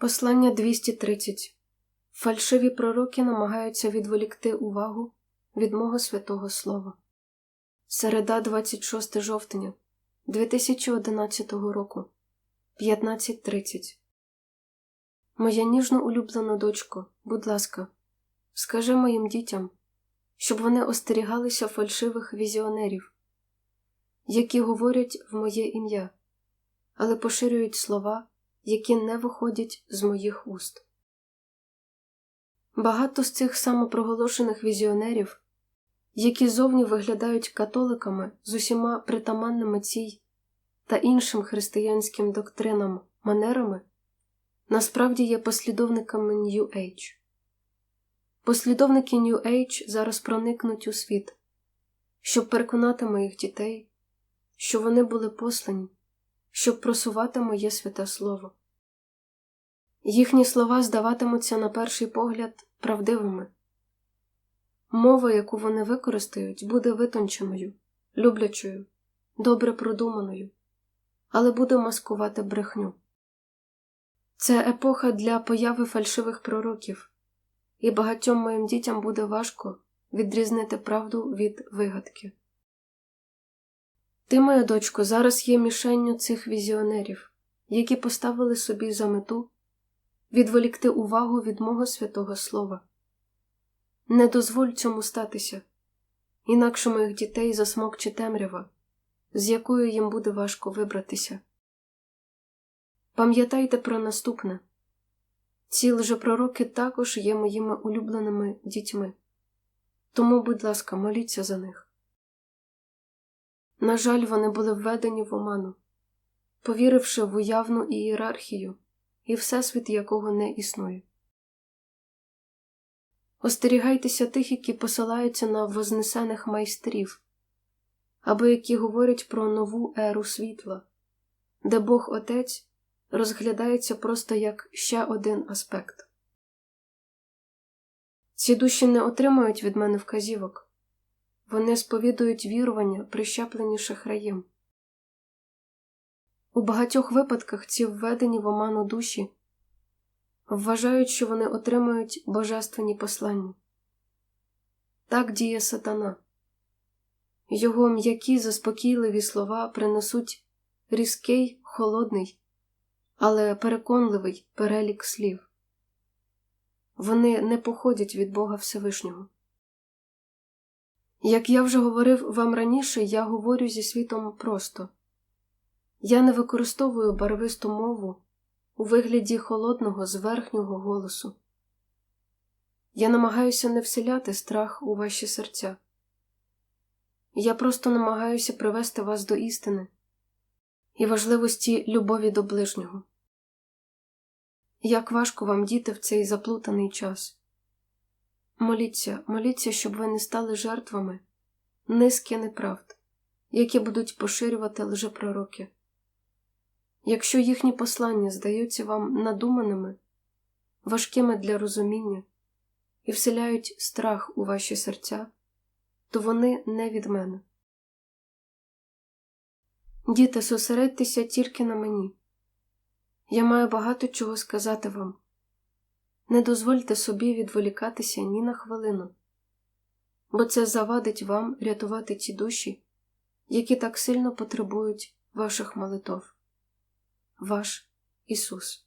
Послання 230. Фальшиві пророки намагаються відволікти увагу від мого святого слова. Середа 26 жовтня 2011 року 15.30. Моя ніжно улюблена дочко, будь ласка, скажи моїм дітям, щоб вони остерігалися фальшивих візіонерів, які говорять в моє ім'я, але поширюють слова які не виходять з моїх уст. Багато з цих самопроголошених візіонерів, які зовні виглядають католиками з усіма притаманними цій та іншим християнським доктринам манерами, насправді є послідовниками New Age. Послідовники New Age зараз проникнуть у світ, щоб переконати моїх дітей, що вони були послані щоб просувати моє святе слово. Їхні слова здаватимуться на перший погляд правдивими. Мова, яку вони використають, буде витонченою, люблячою, добре продуманою, але буде маскувати брехню. Це епоха для появи фальшивих пророків, і багатьом моїм дітям буде важко відрізнити правду від вигадки. Ти, моя дочко, зараз є мішенню цих візіонерів, які поставили собі за мету відволікти увагу від мого святого Слова. Не дозволь цьому статися, інакше моїх дітей засмокче темрява, з якою їм буде важко вибратися. Пам'ятайте про наступне ці лжепророки також є моїми улюбленими дітьми, тому, будь ласка, моліться за них. На жаль, вони були введені в оману, повіривши в уявну ієрархію і всесвіт якого не існує. Остерігайтеся тих, які посилаються на вознесених майстрів, або які говорять про нову еру світла, де Бог Отець розглядається просто як ще один аспект. Ці душі не отримують від мене вказівок. Вони сповідують вірування, прищеплені шахраєм. У багатьох випадках ці введені в оману душі вважають, що вони отримують божественні послання. Так діє сатана. Його м'які заспокійливі слова принесуть різкий, холодний, але переконливий перелік слів. Вони не походять від Бога Всевишнього. Як я вже говорив вам раніше, я говорю зі світом просто я не використовую барвисту мову у вигляді холодного зверхнього голосу. Я намагаюся не вселяти страх у ваші серця. Я просто намагаюся привести вас до істини і важливості любові до ближнього. Як важко вам діти в цей заплутаний час. Моліться, моліться, щоб ви не стали жертвами низки неправд, які будуть поширювати лжепророки. Якщо їхні послання здаються вам надуманими, важкими для розуміння і вселяють страх у ваші серця, то вони не від мене. Діти, зосередьтеся тільки на мені. Я маю багато чого сказати вам. Не дозвольте собі відволікатися ні на хвилину, бо це завадить вам рятувати ті душі, які так сильно потребують ваших молитов. Ваш Ісус.